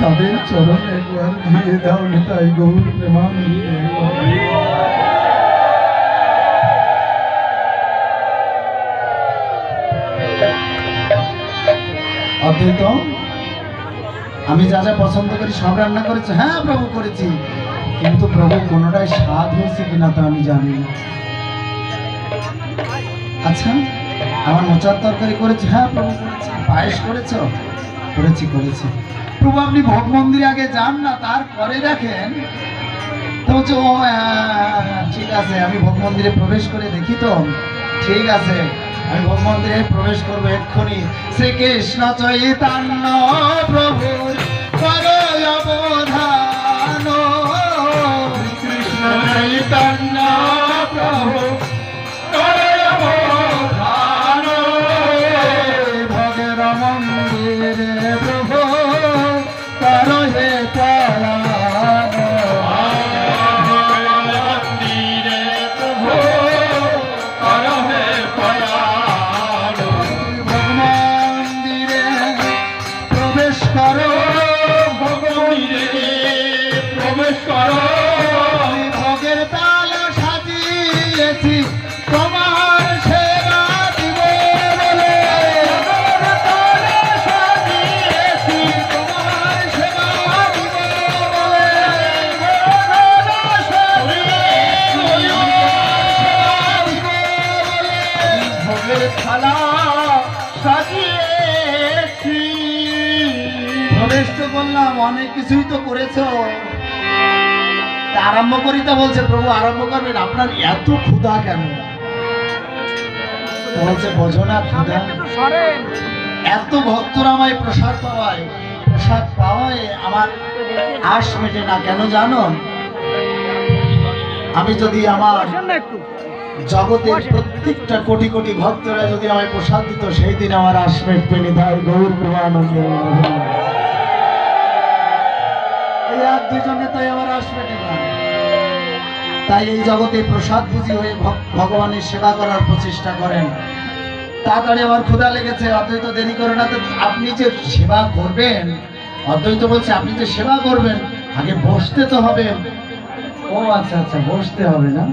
তাদের চরণ একবার দিয়ে দাও নিতাই গৌর অদ্বৈত আমি যা যা পছন্দ করি সব রান্না করেছি। হ্যাঁ প্রভু করেছি। কিন্তু প্রভু কোনোটাই স্বাদ হয়েছে কিনা তা আমি জানি না। আচ্ছা আমার মোচার তরকারি করেছি? হ্যাঁ প্রভু করেছি। পায়েস করেছ? করেছি করেছি। প্রভু আপনি ভোগ মন্দিরে আগে যান না, তারপরে দেখেন। তো বলছে ও ঠিক আছে, আমি ভোগ মন্দিরে প্রবেশ করে দেখি তো। ঠিক আছে, আমি ভোগ মন্দিরে প্রবেশ করব এক্ষুনি। শ্রীকৃষ্ণ চৈতন্য প্রভুর কৃষ্ণ চৈতন্য প্রভু করলাম অনেক কিছুই তো করেছ। আরম্ভ করি তো বলছে প্রভু আরম্ভ করবেন? আপনার এত ক্ষুধা কেন? বলছে বোঝো না ক্ষুধা। এত ভক্তরা আমায় প্রসাদ পাওয়ায় প্রসাদ পাওয়ায় আমার আশ মেটে না কেন জানো? আমি যদি আমার জগতের প্রত্যেকটা কোটি কোটি ভক্তরা যদি আমায় প্রসাদ দিত সেই দিন আমার আশ মেটবে নিধায় গৌর প্রমানন্দ আর দুজনে তাই আমার না তাই এই জগতে প্রসাদ বুঝি হয়ে ভগবানের সেবা করার প্রচেষ্টা করেন। তাড়াতাড়ি আমার ক্ষুধা লেগেছে অদ্বৈত দেরি করে না তো আপনি যে সেবা করবেন অদ্বৈত বলছে আপনি যে সেবা করবেন আগে বসতে তো হবে। ও আচ্ছা আচ্ছা বসতে হবে না।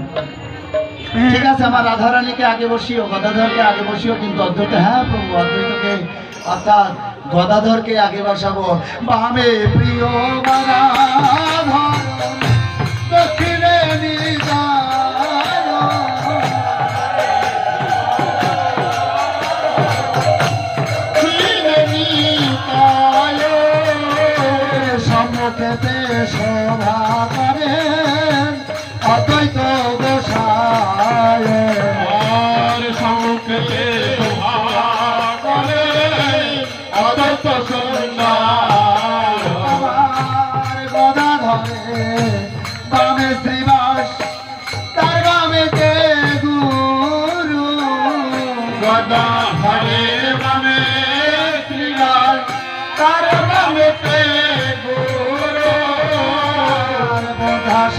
ঠিক আছে আমার রাধারানীকে আগে বসিও গদাধরকে আগে বসিও কিন্তু অদ্বৈত হ্যাঁ প্রভু অদ্বৈতকে অর্থাৎ গদাধরকে আগে বসাবো। বামে প্রিয় গদাধর দক্ষিণে নিদান তার বামেতে গুরু। আর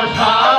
Father's power.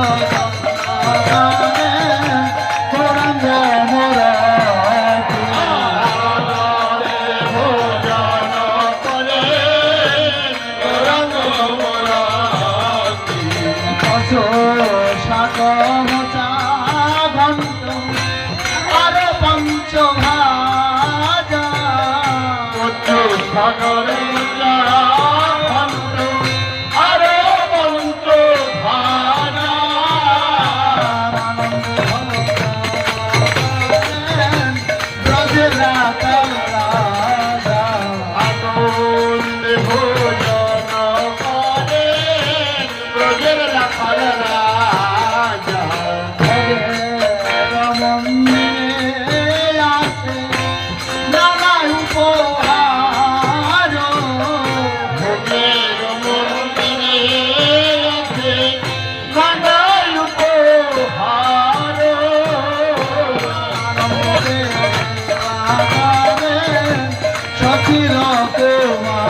아. Oh.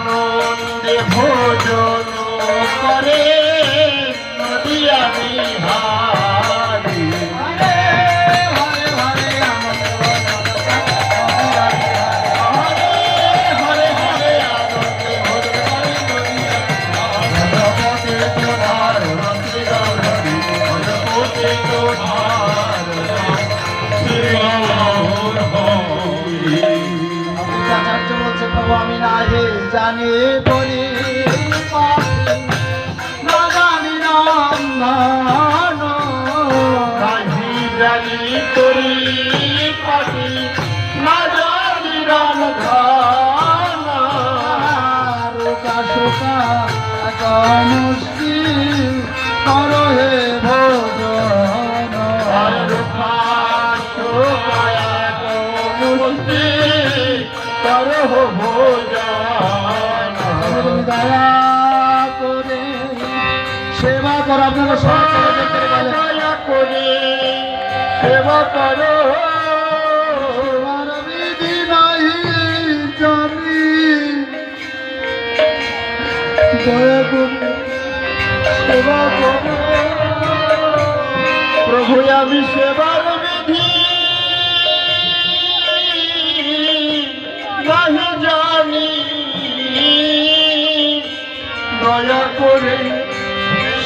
আনন্দে ভোজন করে নদিয়া বিহার। করি পাখি মাদার রাম ঘোকা শোকা মুশকিল কর হে ভগন মুশকিল কর ভোজন দয়া করে সেবা কর, আপনারা সবাই। সেবা করো। বিধি নাই জানি। দয়া করে সেবা করো। প্রভু, আমি সেবার বিধি। নাহি জানি। দয়া করে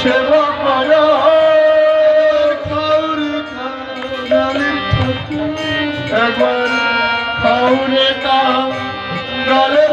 সেবা করো। কাউরে তা দলের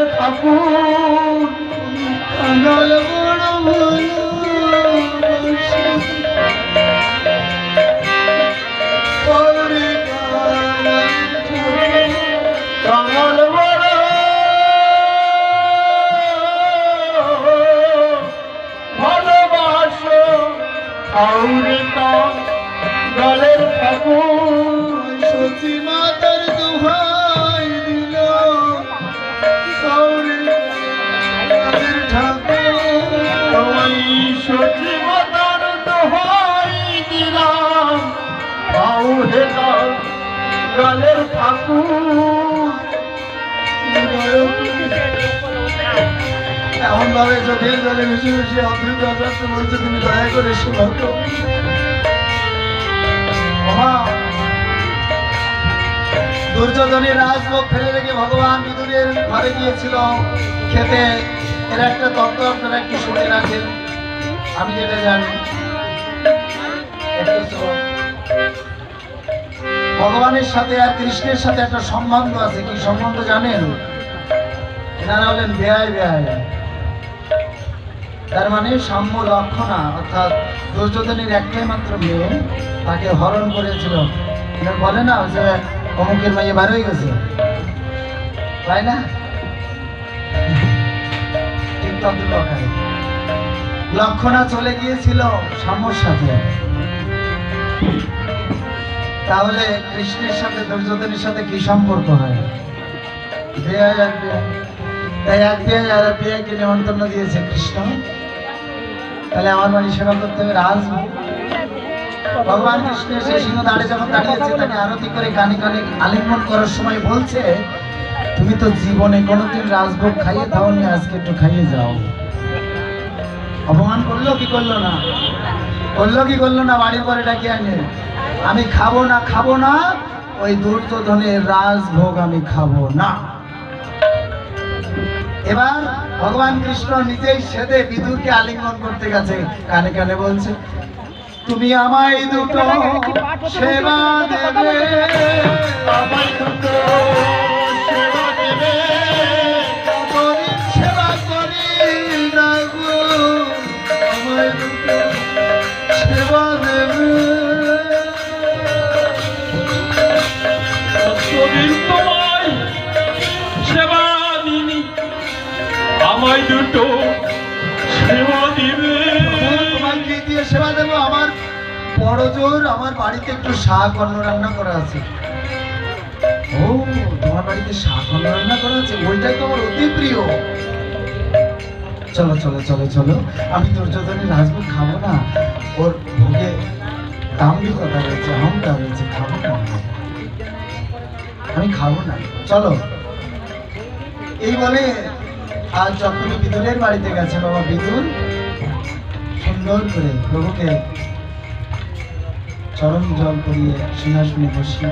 গলের ফাগুন এমন ভাবে চোখের জলে মিশে মিশে অদ্ভুত আচার্য বলছে তুমি দয়া করে করো বাবা, দুর্যোধনের রাজভোগ ফেলে রেখে ভগবান বিদুরের ঘরে গিয়েছিল খেতে এর একটা তত্ত্ব আপনারা একটু শুনে রাখেন। আমি যেটা জানি একটু। ভগবানের সাথে আর কৃষ্ণের সাথে একটা সম্বন্ধ আছে, কি সম্বন্ধ জানেন? এনারা হলেন বেয়াই বেয়াই। তার মানে সাম্য লক্ষণা, অর্থাৎ দুর্যোধনের একটাই মাত্র মেয়ে, তাকে হরণ করেছিল। এটা বলে না যে অমুকের মেয়ে বার হয়ে গেছে। তাই না? লক্ষণা চলে গিয়েছিল সাম্যর সাথে। তাহলে কৃষ্ণের সাথে দুর্যোধনের সাথে কি সম্পর্ক হয়? নিমন্ত্রণ দিয়েছে কৃষ্ণ? তাহলে আমার বাড়ি সেবা করতে হবে, রাজ। ভগবান কৃষ্ণ সে সিংহ দাঁড়ে যখন দাঁড়িয়েছে, তাকে আরতি করে কানে কানে আলিঙ্গন করার সময় বলছে, তুমি তো জীবনে কোনোদিন রাজভোগ খাইয়ে দাওনি, আজকে একটু খাইয়ে যাও। অপমান করল কি করল না? করল কি করল না? বাড়ির পরে ডাকি আনে। আমি খাব না খাব না, ওই দুর্যোধনের রাজভোগ আমি খাব না। এবার ভগবান কৃষ্ণ নিজেই সেদে বিদুরকে আলিঙ্গন করতে গেছে, কানে কানে বলছে, তুমি আমায় দুটো সেবা দেবে। আমায় দুটো সেবা দেবে। আমায় দুটো সেবা দিবে। সেবা দেবো। আমার আমার বাড়িতে একটু শাক রান্না করা আছে। ও, তোমার বাড়িতে শাক রান্না করা আছে? ওইটাই অতি প্রিয়। চলো চলো চলো চলো। আমি রাজভোগ খাব না। ওর ভোগে দাম্ভিকতা রয়েছে, অহংকার রয়েছে, খাব না। আমি খাব না। চলো। এই বলে আজ যখনই বিদুরের বাড়িতে গেছে বাবা বিদুর সুন্দর করে প্রভুকে চরণ জল করিয়ে সিংহাসনে বসিয়ে,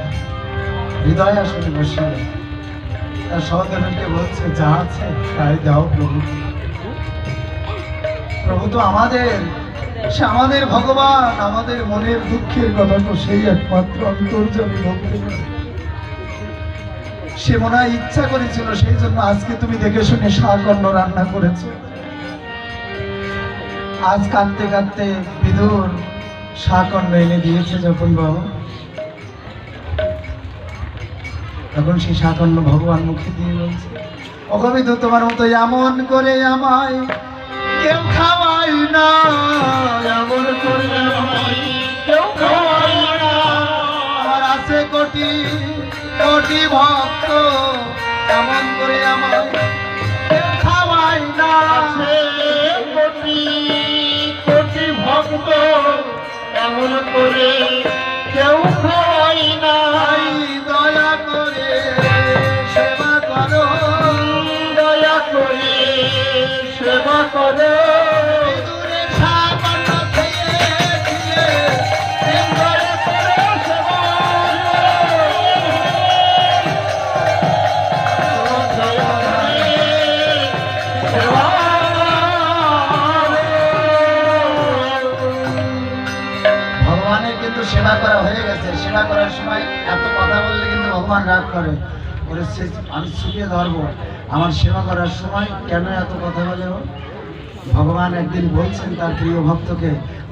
হৃদয় আসনে বসিয়ে, তার সহধর্মকে বলছে, যা আছে তাই দাও প্রভু। প্রভু তো আমাদের, সে আমাদের ভগবান, আমাদের মনের দুঃখের কথা তো সেই একমাত্র অন্তর্জামী ভক্তি। সে মনে হয় ইচ্ছা করেছিল, সেই জন্য আজকে তুমি দেখে শুনে শাকন্ন রান্না করেছ। আজ কাঁদতে কাঁদতে বিদুর শাকন্ন এনে দিয়েছে যখন বাবা। তখন সেই শাকন্ন ভগবান মুখে দিয়ে বলছে অগবিদু তোমার মতো এমন করে আমায় কেউ খাওয়াই রাগ করে। ওরে সে- আমি ছুটিয়ে ধরবো। আমার সেবা করার সময় কেন এত কথা বলে? ভগবান একদিন বলছেন তার প্রিয় ভক্তকে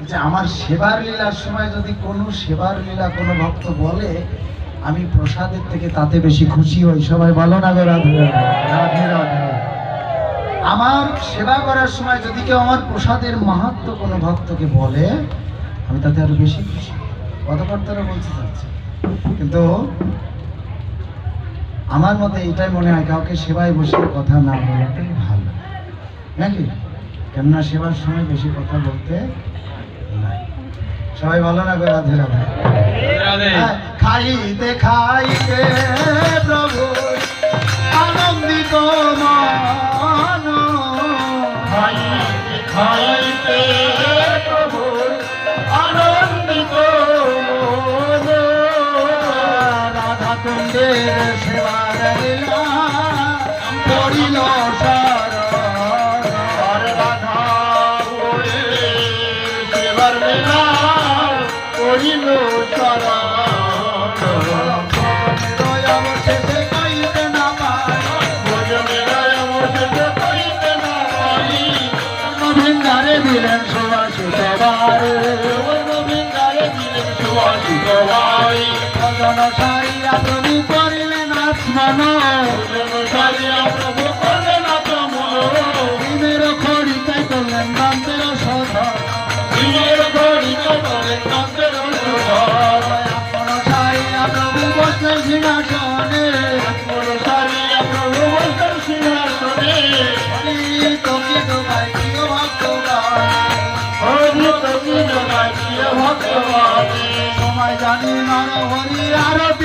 যে আমার সেবার লীলার সময় যদি কোনো সেবার লীলা কোনো ভক্ত বলে আমি প্রসাদের থেকে তাতে বেশি খুশি হই। সবাই বলো না গো রাধে রাধে, রাধে আমার সেবা করার সময় যদি কেউ আমার প্রসাদের মাহাত্ম কোনো ভক্তকে বলে আমি তাতে আরও বেশি খুশি কথাবার্তারা বলতে চাচ্ছি। কিন্তু আমার মতে এটাই মনে হয়, কাউকে সেবায় বসে কথা না বলাটাই ভালো। নাকি? কেননা সেবার সময় বেশি কথা বলতে নাই। সবাই ভালো না রাধে রাধে। খাইতে খাইতে প্রভু, আনন্দিত মন। খাইতে খাইতে ভজন সারিয়া প্রভু করিলেন ভজন সারিয়া প্রভু করলেন আত্মন দিনের খড়িতে করলেন দান্তের সধন দিনের ঘড়িত করেন কান্তের সুধর আপন সারিয়া প্রভু বসলেন সিংহাসনে হরি আরতি